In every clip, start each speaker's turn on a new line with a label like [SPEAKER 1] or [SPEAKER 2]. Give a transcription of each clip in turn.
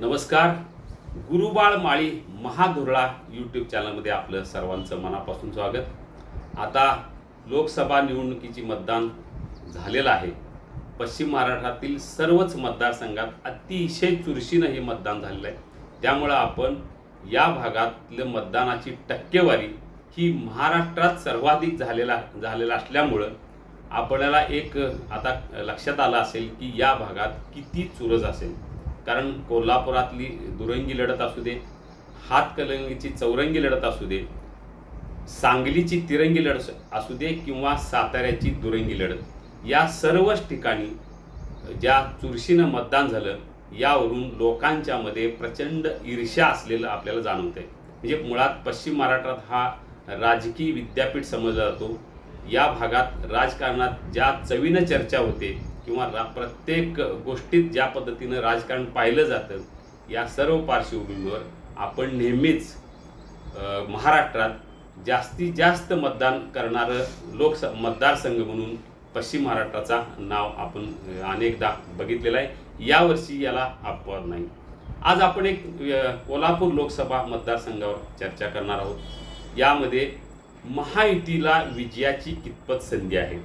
[SPEAKER 1] नमस्कार. गुरुबाळ माळी महाधुरळा यूट्यूब चॅनलमध्ये आपलं सर्वांचं मनापासून स्वागत. आता लोकसभा निवडणुकीची मतदान झालेलं आहे. पश्चिम महाराष्ट्रातील सर्वच मतदारसंघात अतिशय चुरशीनं हे मतदान झालेलं आहे. त्यामुळं आपण या भागातलं मतदानाची टक्केवारी ही महाराष्ट्रात सर्वाधिक झालेला झालेला असल्यामुळं आपल्याला एक आता लक्षात आलं असेल की या भागात किती चुरस असेल. कारण कोल्हापुरातली दुरंगी लढत असू दे हातकलंगीची चौरंगी लढत असू दे सांगलीची तिरंगी लढत असू दे किंवा साताऱ्याची दुरंगी लढत या सर्वच ठिकाणी ज्या चुरशीनं मतदान झालं यावरून लोकांच्यामध्ये प्रचंड ईर्ष्या असलेलं आपल्याला जाणवतंय. म्हणजे मुळात पश्चिम महाराष्ट्रात हा राजकीय विद्यापीठ समजला जातो. या भागात राजकारणात ज्या चवीनं चर्चा होते किंवा रा प्रत्येक गोष्टीत ज्या पद्धतीनं राजकारण पाहिलं जातं या सर्व पार्श्वभूमीवर आपण नेहमीच महाराष्ट्रात जास्तीत जास्त मतदान करणारं लोकस मतदारसंघ म्हणून पश्चिम महाराष्ट्राचा नाव आपण अनेकदा बघितलेला आहे. यावर्षी याला अपवाद नाही. आज आपण एक कोल्हापूर लोकसभा मतदारसंघावर चर्चा करणार आहोत. यामध्ये महायुतीला विजयाची कितपत संधी आहे?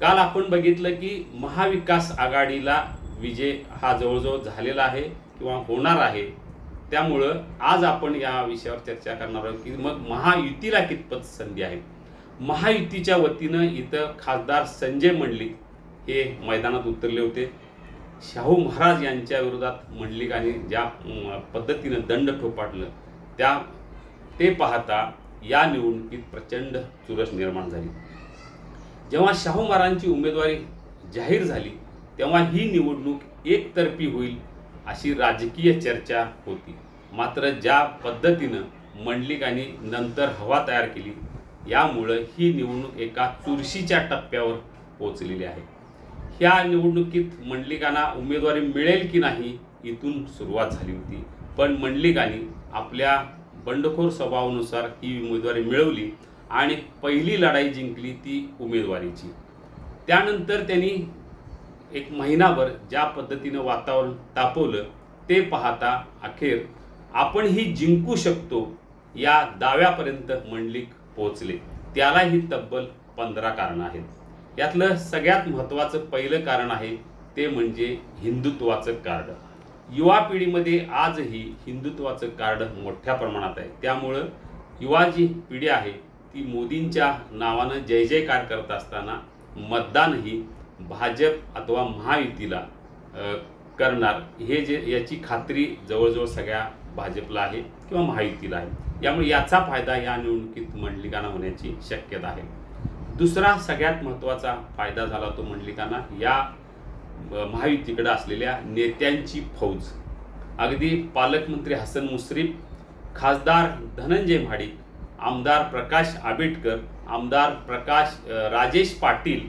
[SPEAKER 1] काल आपण बघितलं की महाविकास आघाडीला विजय हा जवळजवळ झालेला आहे किंवा होणार आहे. त्यामुळं आज आपण या विषयावर चर्चा करणार आहोत की मग महायुतीला कितपत संधी आहे महायुतीच्या वतीनं इथं खासदार संजय मंडलिक हे मैदानात उतरले होते. शाहू महाराज यांच्या विरोधात मंडलिकांनी ज्या पद्धतीनं दंड ठोपाटलं त्या ते पाहता या निवडणुकीत प्रचंड चुरस निर्माण झाली. जेव्हा शाहू महाराजांची उमेदवारी जाहीर झाली तेव्हा ही निवडणूक एकतर्फी होईल अशी राजकीय चर्चा होती. मात्र ज्या पद्धतीनं मंडलिकांनी नंतर हवा तयार केली यामुळं ही निवडणूक एका चुरशीच्या टप्प्यावर पोचलेली आहे. ह्या निवडणुकीत मंडलिकांना उमेदवारी मिळेल की नाही इथून सुरुवात झाली होती. पण मंडलिकांनी आपल्या बंडखोर स्वभावानुसार ही उमेदवारी मिळवली. आणि पहिली लढाई जिंकली ती उमेदवारीची. त्यानंतर त्यांनी एक महिनाभर ज्या पद्धतीनं वातावरण तापवलं ते पाहता अखेर आपण ही जिंकू शकतो या दाव्यापर्यंत मंडलिक पोहोचले. त्यालाही तब्बल पंधरा कारणं आहेत. यातलं सगळ्यात महत्त्वाचं पहिलं कारण आहे ते म्हणजे हिंदुत्वाचं कार्ड. युवा पिढीमध्ये आजही हिंदुत्वाचं कार्ड मोठ्या प्रमाणात आहे. त्यामुळं युवा जी पिढी आहे की मोदींच्या नावानं जय जयकार करत असताना मतदानही भाजप अथवा महायुतीला करणार. हे जे याची खात्री जवळजवळ सगळ्या भाजपला आहे किंवा महायुतीला आहे. यामुळे याचा फायदा या निवडणुकीत मंडलिकांना होण्याची शक्यता आहे. दुसरा सगळ्यात महत्त्वाचा फायदा झाला तो मंडलिकांना या महायुतीकडे असलेल्या नेत्यांची फौज. अगदी पालकमंत्री हसन मुश्रीफ खासदार धनंजय महाडिक आमदार प्रकाश आंबेडकर आमदार प्रकाश राजेश पाटील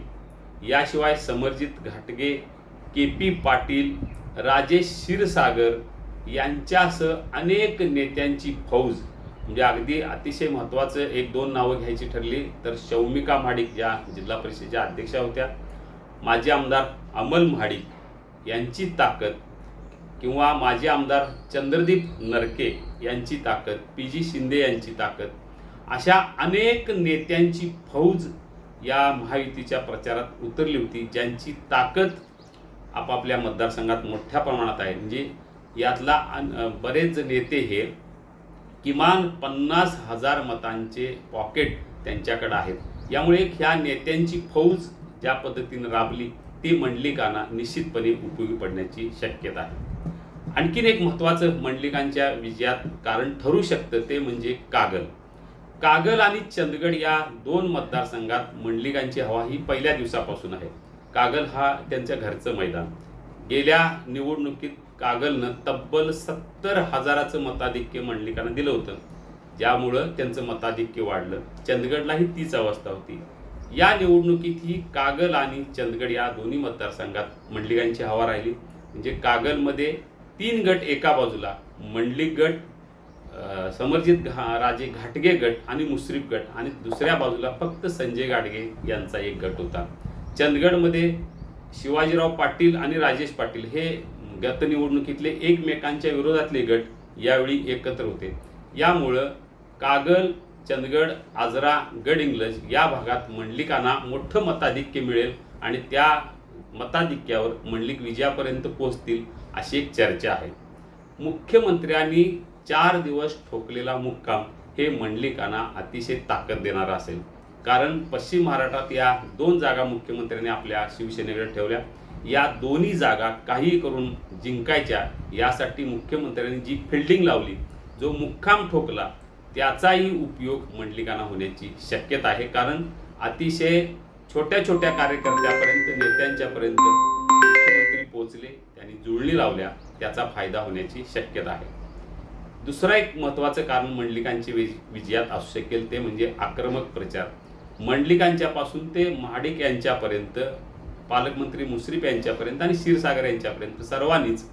[SPEAKER 1] याशिवाय समरजित घाटगे के पी पाटील राजेश क्षीरसागर यांच्यासह अनेक नेत्यांची फौज. म्हणजे अगदी अतिशय महत्त्वाचं एक दोन नावं घ्यायची ठरली तर शौमिका महाडिक ज्या जिल्हा परिषदेच्या अध्यक्षा होत्या माजी आमदार अमल महाडिक यांची ताकद किंवा माजी आमदार चंद्रदीप नरके यांची ताकद पी जी शिंदे यांची ताकद अशा अनेक नेत्यांची फौज या महायुतीच्या प्रचारात उतरली होती ज्यांची ताकद आपापल्या मतदारसंघात मोठ्या प्रमाणात आहे. म्हणजे यातला बरेच नेते हे किमान पन्नास हजार मतांचे पॉकेट त्यांच्याकडे आहेत. यामुळे ह्या नेत्यांची फौज ज्या पद्धतीनं राबली ती मंडलिकांना निश्चितपणे उपयोगी पडण्याची शक्यता आहे. आणखीन एक महत्त्वाचं मंडलिकांच्या विजयात कारण ठरू शकतं ते म्हणजे कागल. कागल आणि चंदगड या दोन मतदारसंघात मंडलिकांची हवा ही पहिल्या दिवसापासून आहे. कागल हा त्यांच्या घरचं मैदान. गेल्या निवडणुकीत कागलनं तब्बल सत्तर हजाराचं मताधिक्य मंडलिकांना दिलं होतं. ज्यामुळं त्यांचं मताधिक्य वाढलं. चंदगडलाही तीच अवस्था होती. या निवडणुकीत ही कागल आणि चंदगड या दोन्ही मतदारसंघात मंडलिकांची हवा राहिली. म्हणजे कागलमध्ये तीन गट एका बाजूला मंडलिक गट समरजित घा राजे घाटगे गट आणि मुश्रीफ गट आणि दुसऱ्या बाजूला फक्त संजय गाडगे यांचा एक गट होता. चंदगडमध्ये शिवाजीराव पाटील आणि राजेश पाटील हे गत निवडणुकीतले एकमेकांच्या विरोधातले गट यावेळी एकत्र होते. यामुळं कागल चंदगड आजरा गडहिंग्लज या भागात मंडलिकांना मोठं मताधिक्य मिळेल आणि त्या मताधिक्यावर मंडलिक विजयापर्यंत पोहोचतील अशी एक चर्चा आहे. मुख्यमंत्र्यांनी चार दिवस ठोकलेला मुक्काम हे मंडलिकांना अतिशय ताकद देणारा असेल. कारण पश्चिम महाराष्ट्रात या दोन जागा मुख्यमंत्र्यांनी आपल्या शिवसेनेकडे ठेवल्या. या दोन्ही जागा काही करून जिंकायच्या यासाठी मुख्यमंत्र्यांनी जी फिल्डिंग लावली जो मुक्काम ठोकला त्याचाही उपयोग मंडलिकांना होण्याची शक्यता आहे. कारण अतिशय छोट्या छोट्या कार्यकर्त्यापर्यंत नेत्यांच्यापर्यंत मुख्यमंत्री पोहोचले त्यांनी जुळणी लावल्या त्याचा फायदा होण्याची शक्यता आहे. दुसरं एक महत्त्वाचं कारण मंडलिकांची विज विजयात असू शकेल ते म्हणजे आक्रमक प्रचार. मंडलिकांच्यापासून ते महाडिक यांच्यापर्यंत पालकमंत्री मुश्रीफ यांच्यापर्यंत आणि क्षीरसागर यांच्यापर्यंत सर्वांनीच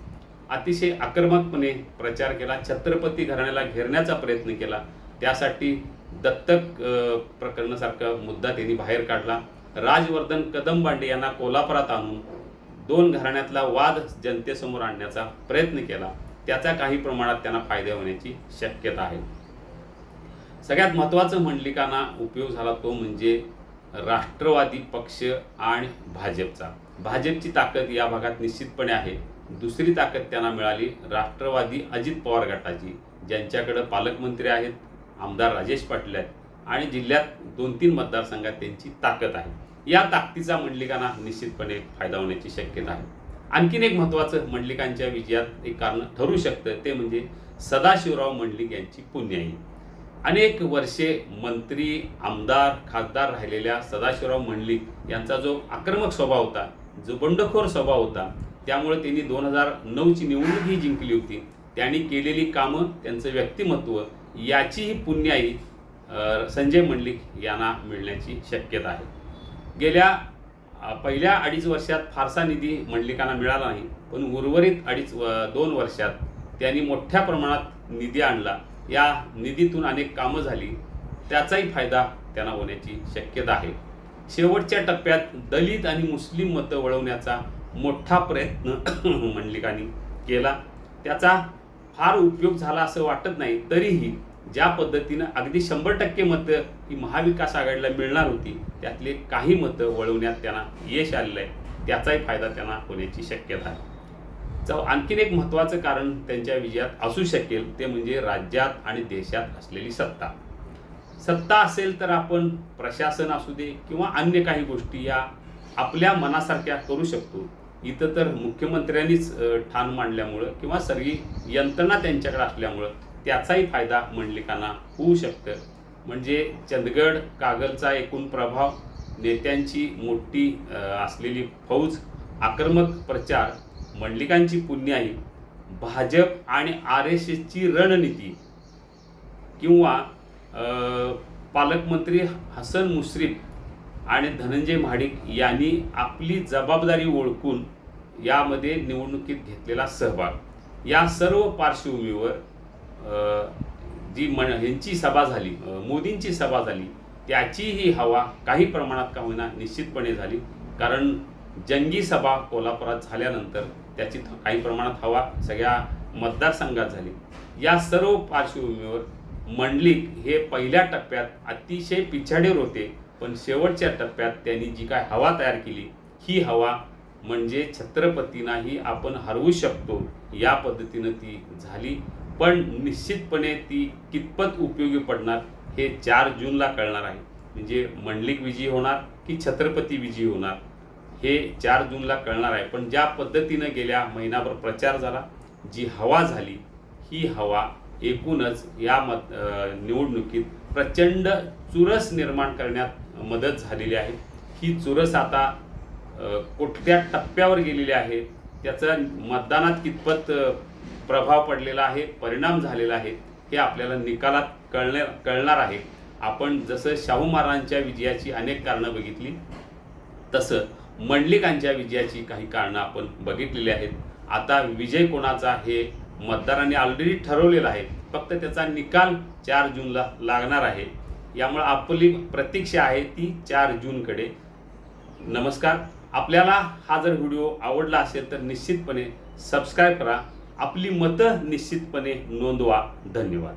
[SPEAKER 1] अतिशय आक्रमकपणे प्रचार केला छत्रपती घराण्याला घेरण्याचा प्रयत्न केला. त्यासाठी दत्तक प्रकरणासारखा मुद्दा त्यांनी बाहेर काढला. राजवर्धन कदमबांडे यांना कोल्हापुरात आणून दोन घराण्यातला वाद जनतेसमोर आणण्याचा प्रयत्न केला. त्याचा काही प्रमाणात त्यांना फायदा होण्याची शक्यता आहे. सगळ्यात महत्त्वाचं मंडलिकांना उपयोग झाला तो म्हणजे राष्ट्रवादी पक्ष आणि भाजपचा. भाजपची ताकद या भागात निश्चितपणे आहे. दुसरी ताकद त्यांना मिळाली राष्ट्रवादी अजित पवार गटाची ज्यांच्याकडं पालकमंत्री आहेत आमदार राजेश पाटील आहेत आणि जिल्ह्यात दोन तीन मतदारसंघात त्यांची ताकद आहे. या ताकदीचा मंडलिकांना निश्चितपणे फायदा होण्याची शक्यता आहे. आणखीन एक महत्त्वाचं मंडलिकांच्या विजयात एक कारण ठरू शकतं ते म्हणजे सदाशिवराव मंडलिक यांची पुण्याई. अनेक वर्षे मंत्री आमदार खासदार राहिलेल्या सदाशिवराव मंडलिक यांचा जो आक्रमक स्वभाव होता जो बंडखोर स्वभाव होता त्यामुळे त्यांनी दोन हजार नऊची निवडणूकही जिंकली होती. त्यांनी केलेली कामं त्यांचं व्यक्तिमत्व याचीही पुण्याई संजय मंडलिक यांना मिळण्याची शक्यता आहे. गेल्या पहिल्या अडीच वर्षात फारसा निधी मंडलिकांना मिळाला नाही पण उर्वरित अडीच व- दोन वर्षात त्यांनी मोठ्या प्रमाणात निधी आणला. या निधीतून अनेक कामं झाली. त्याचाही फायदा त्यांना होण्याची शक्यता आहे. शेवटच्या टप्प्यात दलित आणि मुस्लिम मतं वळवण्याचा मोठा प्रयत्न मंडलिकांनी केला. त्याचा फार उपयोग झाला असं वाटत नाही तरीही ज्या पद्धतीनं अगदी शंभर टक्के मतं ही महाविकास आघाडीला मिळणार होती त्यातले काही मतं वळवण्यात त्यांना यश आलेलं आहे. त्याचाही फायदा त्यांना होण्याची शक्यता आहे. चव आणखीन एक महत्त्वाचं कारण त्यांच्या विजयात असू शकेल ते म्हणजे राज्यात आणि देशात असलेली सत्ता. सत्ता असेल तर आपण प्रशासन असू दे किंवा अन्य काही गोष्टी या आपल्या मनासारख्या करू शकतो. इथं तर मुख्यमंत्र्यांनीच ठाण मांडल्यामुळं किंवा सगळी यंत्रणा त्यांच्याकडे असल्यामुळं त्याचाही फायदा मंडलिकांना होऊ शकतं. म्हणजे चंदगड कागलचा एकूण प्रभाव नेत्यांची मोठी असलेली फौज आक्रमक प्रचार मंडलिकांची पुण्याई भाजप आणि आर एस एसची रणनीती किंवा पालकमंत्री हसन मुश्रीफ आणि धनंजय महाडिक यांनी आपली जबाबदारी ओळखून यामध्ये निवडणुकीत घेतलेला सहभाग. या सर्व पार्श्वभूमीवर जी मन ह्यांची सभा झाली मोदींची सभा झाली त्याचीही हवा काही प्रमाणात का होईना निश्चितपणे झाली. कारण जंगी सभा कोल्हापुरात झाल्यानंतर त्याची थ- काही प्रमाणात हवा सगळ्या मतदारसंघात झाली. या सर्व पार्श्वभूमीवर मंडलिक हे पहिल्या टप्प्यात अतिशय पिछाडीवर होते पण शेवटच्या टप्प्यात त्यांनी जी काय हवा तयार केली ही हवा म्हणजे छत्रपतींनाही आपण हरवू शकतो या पद्धतीनं ती झाली. पण निश्चितपणे ती कितपत उपयोगी पडणार हे चार जूनला कळणार आहे. म्हणजे मंडलिक विजयी होणार की छत्रपती विजयी होणार हे चार जूनला कळणार आहे. पण ज्या पद्धतीनं गेल्या महिनाभर प्रचार झाला जी हवा झाली ही हवा एकूणच या मत निवडणुकीत प्रचंड चुरस निर्माण करण्यात मदत झालेली आहे. ही चुरस आता कुठल्या टप्प्यावर गेलेली आहे. त्याचं मतदानात कितपत प्रभाव पडलेला आहे परिणाम झालेला आहे हे आपल्याला निकालात कळणे कळणार आहे. आपण जसं शाहू महाराजांच्या विजयाची अनेक कारणं बघितली तसं मंडलिकांच्या विजयाची काही कारणं आपण बघितलेली आहेत. आता विजय कोणाचा हे मतदारांनी ऑलरेडी ठरवलेलं आहे. फक्त त्याचा निकाल चार जूनला लागणार आहे. यामुळे आपली प्रतीक्षा आहे ती चार जूनकडे. नमस्कार. आपल्याला हा जर व्हिडिओ आवडला असेल तर निश्चितपणे सबस्क्राईब करा. आपली मतं निश्चितपणे नोंदवा. धन्यवाद.